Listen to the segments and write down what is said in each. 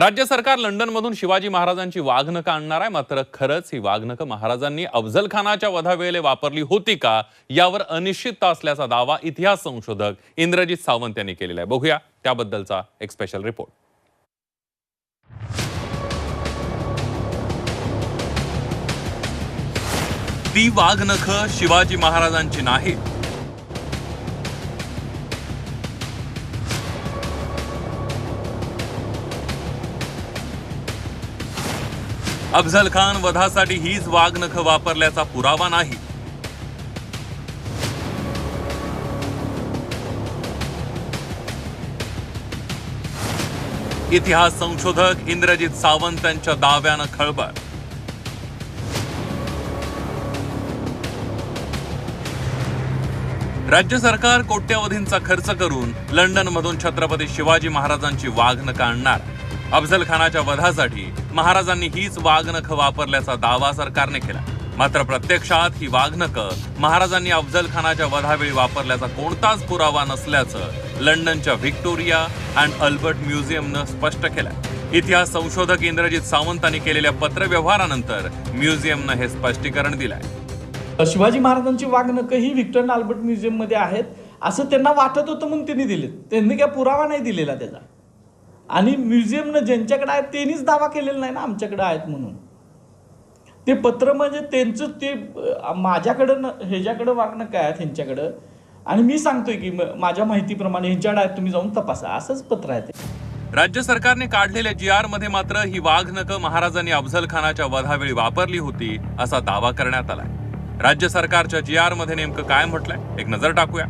राज्य सरकार लंडनमधून शिवाजी महाराजांची वाघनकं आणणार आहे. मात्र खरंच ही वाघनकं महाराजांनी अफजल खानाच्या वधावेळेला वापरली होती का यावर अनिश्चितता असल्याचा दावा इतिहास संशोधक इंद्रजित सावंत यांनी केलेला आहे. बघूया त्याबद्दलचा एक स्पेशल रिपोर्ट ती वाघनखं शिवाजी महाराजांची नाहीत. अफझल खान वधासाठी हीच वाघनखं वापरल्याचा पुरावा नाही. इतिहास संशोधक इंद्रजित सावंत यांच्या दाव्यानं खळबळ. राज्य सरकार कोट्यवधींचा खर्च करून लंडनमधून छत्रपती शिवाजी महाराजांची वाघनखं आणणार. अफझल खानाच्या वधासाठी महाराजांनी हीच वाघनखं वापरल्याचा दावा सरकारने केला. मात्र प्रत्यक्षात ही वाघनखं महाराजांनी अफझल खानाच्या वधावेळी वापरल्याचा कोणताच पुरावा नसल्याचं लंडनच्या व्हिक्टोरिया अँड अल्बर्ट म्युझियमनं स्पष्ट केलं. इतिहास संशोधक इंद्रजित सावंतांनी केलेल्या पत्रव्यवहारानंतर म्युझियमनं हे स्पष्टीकरण दिलंय. शिवाजी महाराजांची वाघनकं ही व्हिक्टर अल्बर्ट म्युझियममध्ये आहेत असं त्यांना वाटत होतं म्हणून त्यांनी दिले त्यांनी काय पुरावा नाही दिलेला त्याचा. आणि म्युझियमनं ज्यांच्याकडे आहेत त्यांनीच दावा केलेला नाही ना आमच्याकडे आहेत म्हणून. ते पत्र म्हणजे त्यांचं ते माझ्याकडं न ह्याच्याकडं वागणं काय आहे ह्यांच्याकडं आणि मी सांगतोय की म- माझ्या माहितीप्रमाणे ह्यांच्याकडे आहेत तुम्ही जाऊन तपासा. असंच पत्र आहे ते. राज्य सरकारने काढलेल्या जी आरमध्ये मात्र ही वाघनकं महाराजांनी अफझल खानाच्या वधावेळी वापरली होती असा दावा करण्यात आलाय. राज्य सरकारच्या जी आरमध्ये नेमकं काय म्हटलंय एक नजर टाकूया.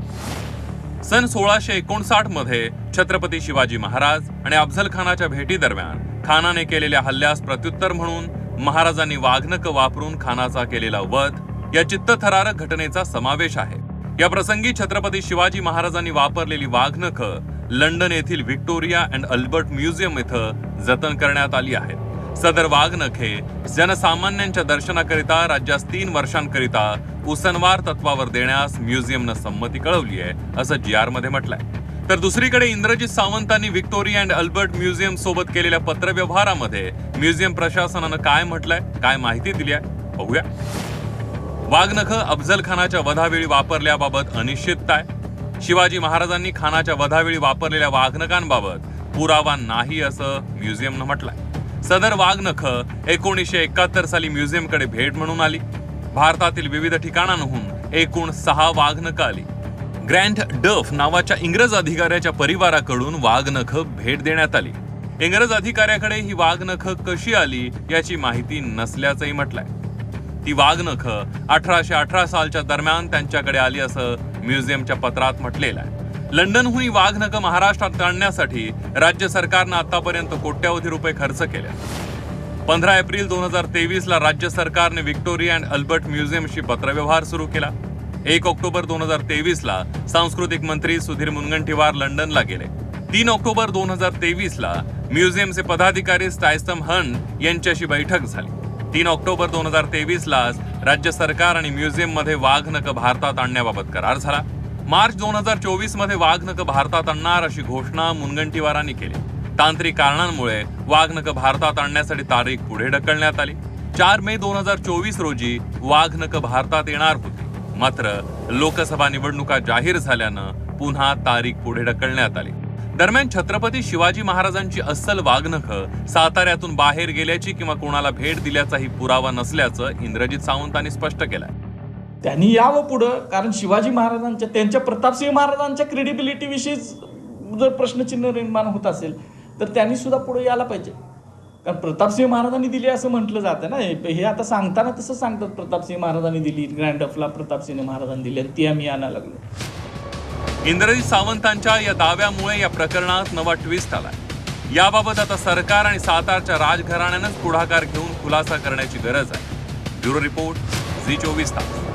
सन सोळाशे एकोणसाठमध्ये छत्रपती शिवाजी महाराज आणि अफझल खानाच्या भेटी दरम्यान खानाने केलेल्या हल्ल्यास प्रत्युत्तर म्हणून महाराजांनी वाघनक वापरून खानाचा केलेला वध या चित्तथरारक घटनेचा समावेश आहे. या प्रसंगी छत्रपती शिवाजी महाराजांनी वापरलेली वाघनखं लंडन येथील व्हिक्टोरिया अँड अल्बर्ट म्युझियम इथं जतन करण्यात आली आहेत सदर वाघनखे जनसामान्यांच्या दर्शनाकरिता राज्यास तीन वर्षांकरिता उसनवार तत्वावर देण्यास म्युझियमनं संमती कळवली आहे असं जी आरमध्ये म्हटलंय. तर दुसरीकडे इंद्रजित सावंतांनी व्हिक्टोरिया अँड अल्बर्ट म्युझियम सोबत केलेल्या पत्रव्यवहारामध्ये म्युझियम प्रशासनानं काय म्हटलंय काय माहिती दिली आहे? बघूया. वाघनख अफजल खानाच्या वधावेळी वापरल्याबाबत अनिश्चितता आहे. शिवाजी महाराजांनी खानाच्या वधावेळी वापरलेल्या वाघनकांबाबत पुरावा नाही असं म्युझियमनं म्हटलंय. सदर वाघनख एकोणीसशे एकाहत्तर साली म्युझियमकडे भेट म्हणून आली. भारतातील विविध ठिकाणांहून एकूण सहा वाघनखं आली. ग्रँड डफ नावाच्या इंग्रज अधिकाऱ्याच्या परिवाराकडून वाघनख भेट देण्यात आली. इंग्रज अधिकाऱ्याकडे ही वाघनख कशी आली याची माहिती नसल्याचंही म्हटलंय. ती वाघनख अठराशे अठरा सालच्या दरम्यान त्यांच्याकडे आली असं म्युझियमच्या पत्रात म्हटलेलं आहे. लंडनहून वाघनखं महाराष्ट्रात आणण्यासाठी राज्य सरकारनं आतापर्यंत कोट्यावधी रुपये खर्च केले पंधरा एप्रिल दोन हजार तेवीस ला राज्य सरकारने व्हिक्टोरिया अँड अल्बर्ट म्युझियमशी पत्रव्यवहार सुरू केला. एक ऑक्टोबर दोन हजार तेवीसला सांस्कृतिक मंत्री सुधीर मुनगंटीवार लंडनला गेले. तीन ऑक्टोबर दोन हजार तेवीसला म्युझियमचे पदाधिकारी स्टायस्तम हन यांच्याशी बैठक झाली. तीन ऑक्टोबर दोन हजार तेवीस ला राज्य सरकार आणि म्युझियममध्ये वाघनखं भारतात आणण्याबाबत करार झाला. मार्च दोन हजार चोवीसमध्ये वाघनक भारतात आणणार अशी घोषणा मुनगंटीवारांनी केली. तांत्रिक कारणांमुळे वाघनक भारतात आणण्यासाठी तारीख पुढे ढकलण्यात आली. चार मे दोन हजार चोवीस रोजी वाघनक भारतात येणार होती. मात्र लोकसभा निवडणुका जाहीर झाल्यानं पुन्हा तारीख पुढे ढकलण्यात आली. दरम्यान छत्रपती शिवाजी महाराजांची अस्सल वाघनख साताऱ्यातून बाहेर गेल्याची किंवा कोणाला भेट दिल्याचाही पुरावा नसल्याचं इंद्रजित सावंतांनी स्पष्ट केलंय. त्यांनी यावं पुढं कारण शिवाजी महाराजांच्या त्यांच्या प्रतापसिंह महाराजांच्या क्रेडिबिलिटीविषयीच जर प्रश्नचिन्ह निर्माण होत असेल तर त्यांनी सुद्धा पुढे यायला पाहिजे. कारण प्रतापसिंह महाराजांनी दिली असं म्हटलं जातं ना. हे आता सांगताना तसं सांगतात प्रतापसिंह महाराजांनी दिली ग्रँड ऑफला प्रतापसिंह महाराजांनी दिली आणि ती आम्ही आणायला लागलो. इंद्रजित सावंतांच्या या दाव्यामुळे या प्रकरणात नवा ट्विस्ट आला याबाबत आता सरकार आणि सातारच्या राजघराण्यानंच पुढाकार घेऊन खुलासा करण्याची गरज आहे. ब्युरो रिपोर्ट झी चोवीस तास.